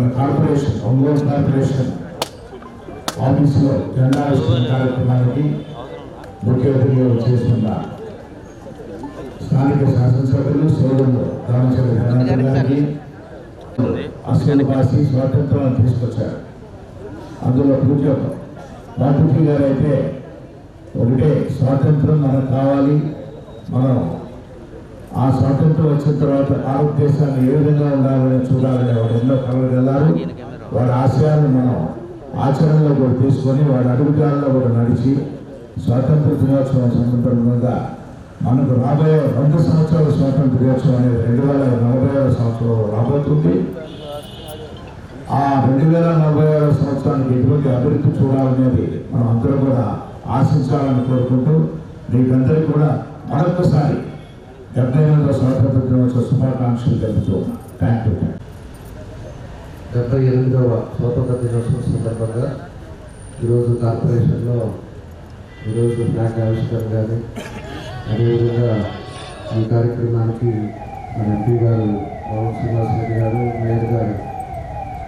మన corporation Ongole corporation ఆఫీసులో జెండా కార్యక్రమానికి ముఖ్య అతిథిగా చేస్తున్న స్థానిక శాసనసభ్యులు సోదరులు రామచంద్ర జనార్దన్ గారికి అసలు రాసి స్వాతంత్రాన్ని తీసుకొచ్చారు. అందులో పూజ బాపూజీ గారు అయితే ఒకటే స్వాతంత్రం మనకు కావాలి మనం వచ్చిన తర్వాత భారతదేశాన్ని ఏ విధంగా ఉండాలని చూడాలని వాడు ఎన్నో కలలు వెళ్ళారు వాడి మనం ఆచరణలో కూడా తీసుకొని వాడి అడుగుజాలలో కూడా నడిచి స్వాతంత్ర దినోత్సవం సందర్భంగా మనకు రాబోయే రెండు సంవత్సరాల స్వాతంత్ర దినోత్సవం అనేది రెండు వేల నలభై ఆరు సంవత్సరంలో రాబోతుంది. ఆ రెండు వేల నలభై ఆరు సంవత్సరానికి ఎటువంటి అభివృద్ధి చూడాలనేది మనం అందరూ కూడా ఆశించాలని కోరుకుంటూ మీకందరికీ కూడా మరొకసారి డెబ్బై ఎనిమిదవ స్వాతంత్ర దినోత్సవ శుభాకాంక్షలు తెలుపుతూ థ్యాంక్ యూ డెబ్బై ఎనిమిదవ స్వాతంత్ర దినోత్సవం సందర్భంగా ఈరోజు కార్పొరేషన్లో ఈరోజు ఫ్లాగ్ ఆవిష్కరణ కానీ అదేవిధంగా ఈ కార్యక్రమానికి మన ఎంపీ గారు పవన్ శ్రీనివాస్ రెడ్డి గారు మేయర్ గారు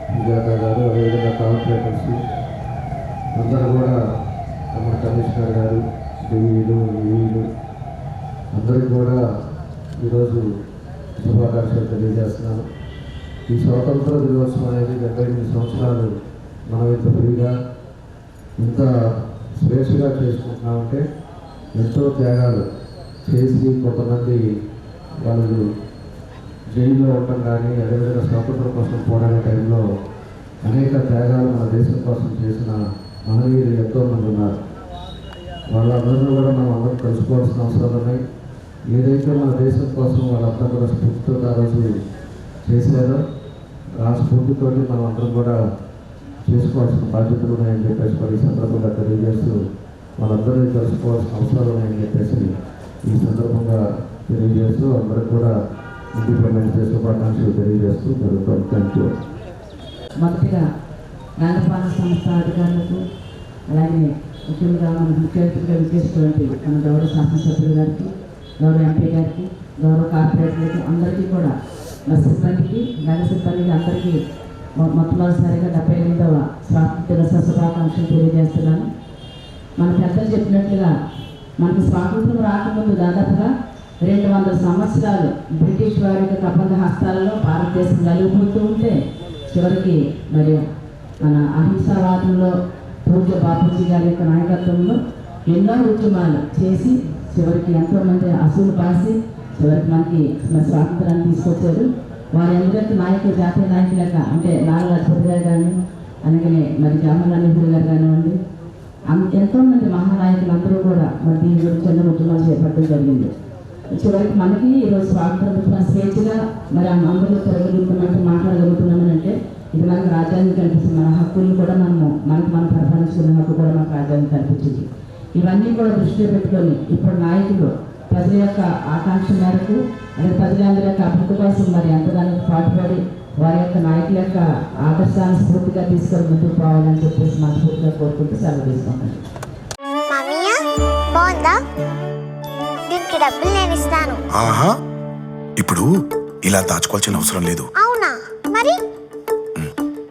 సుజాత గారు అదేవిధంగా కార్పొరేటర్స్ అందరూ కూడా మన కమిషనర్ గారు డివీలు ఈఈలు అందరికీ కూడా ఈరోజు శుభాకాంక్షలు తెలియజేస్తున్నాను. ఈ స్వాతంత్ర దినోత్సవం అనేది డెబ్బై ఎనిమిది సంవత్సరాలు మనం ఇంత ఫ్రీగా ఇంత స్వేచ్ఛగా చేసుకుంటున్నామంటే ఎంతో త్యాగాలు చేసి కొంతమంది వాళ్ళు జైల్లో ఉండటం కానీ అదేవిధంగా స్వాతంత్రం కోసం పోరాడే టైంలో అనేక త్యాగాలు మన దేశం కోసం చేసిన మహనీయులు ఎంతోమంది ఉన్నారు. వాళ్ళందరినీ కూడా మనం అందరం కలుసుకోవాల్సిన అవసరాలు ఉన్నాయి. ఏదైతే మన దేశం కోసం వాళ్ళంతా కూడా స్ఫూర్తితో ఆ రోజు చేశారో ఆ స్ఫూర్తితో మనం అందరం కూడా చేసుకోవాల్సిన బాధ్యతలు ఉన్నాయని చెప్పేసి మరి ఈ సందర్భంగా తెలియజేస్తూ మనందరినీ తెలుసుకోవాల్సిన అవసరాలు ఉన్నాయని చెప్పేసి ఈ సందర్భంగా తెలియజేస్తూ అందరికి కూడా ఇండిపెండెన్స్ డే శుభాకాంక్షలు తెలియజేస్తూ జరుగుతాం. థ్యాంక్ యూ మొదటిగా రంగపాల సంస్థ అధికారులకు అలాగే ముఖ్యంగా మన ముఖ్య అతిథిగా విచ్చేసినటువంటి మన గౌరవ శాసనసభ్యులు గారికి గౌరవ ఎంపీ గారికి గౌరవ కార్పొరేటర్లకి అందరికీ కూడా మా సిబ్బందికి రంగ సిబ్బందికి అందరికీ మొట్టమొదటిసారిగా డెబ్బై ఎనిమిదవ స్వాతంత్ర దినోత్సవ శుభాకాంక్షలు తెలియజేస్తున్నాను. మన పెద్దలు చెప్పినట్లుగా మనకి స్వాతంత్రం రాకముందు దాదాపుగా రెండు వందల సంవత్సరాలు బ్రిటిష్ వారి యొక్క కబంధ హస్తాలలో భారతదేశం నలుగుతూ ఉంటే చివరికి మరి మన అహింసావాదంలో పూజ బాపూజీ గారి యొక్క నాయకత్వంలో ఎన్నో ఉద్యమాలు చేసి చివరికి ఎంతోమంది అసూలు పాసి చివరికి మనకి మన స్వాతంత్రాన్ని తీసుకొచ్చారు. వారి అందరికీ నాయకులు జాతీయ నాయకులుగా అంటే నాలుగు లక్షపతి గారు కానీ అలాగే మరి జవహర్లాల్ నెహ్రూ గారు కానివ్వండి అం- ఎంతో మంది మహానాయకులు అందరూ కూడా మరి దీని గురించి ఎన్నో ఉద్యమాలు చేపట్టడం జరిగింది. చివరికి మనకి ఈరోజు స్వాతంత్రం వచ్చిన స్వేచ్ఛగా మరి ఆ అందరూ తిరగలుగుతున్నట్టు మాట్లాడగలుగుతున్నామని అంటే ఇది మనకు రాజ్యాంగం కనిపిస్తుంది. మన హక్కులను కూడా మనము మనకు మనం పరిపాలించుకునే హక్కు కూడా మనకు రాజ్యాంగం కనిపించింది. ఇవన్నీ కూడా దృష్టిలో పెట్టుకొని ఇప్పుడు నాయకులు ప్రజల యొక్క ఆకాంక్ష మేరకు అదే ప్రజలందరి యొక్క అభివృద్ధి కోసం మరి ఎంతగానో పాటుపడి వారి యొక్క నాయకుల యొక్క ఆదర్శాన్ని స్ఫూర్తిగా తీసుకొని ముందుకు పోవాలని చెప్పేసి మనస్ఫూర్తిగా కోరుకుంటూ సెలవు తీసుకుంటాను ఇప్పుడు ఇలా దాచుకోవాల్సిన అవసరం లేదు.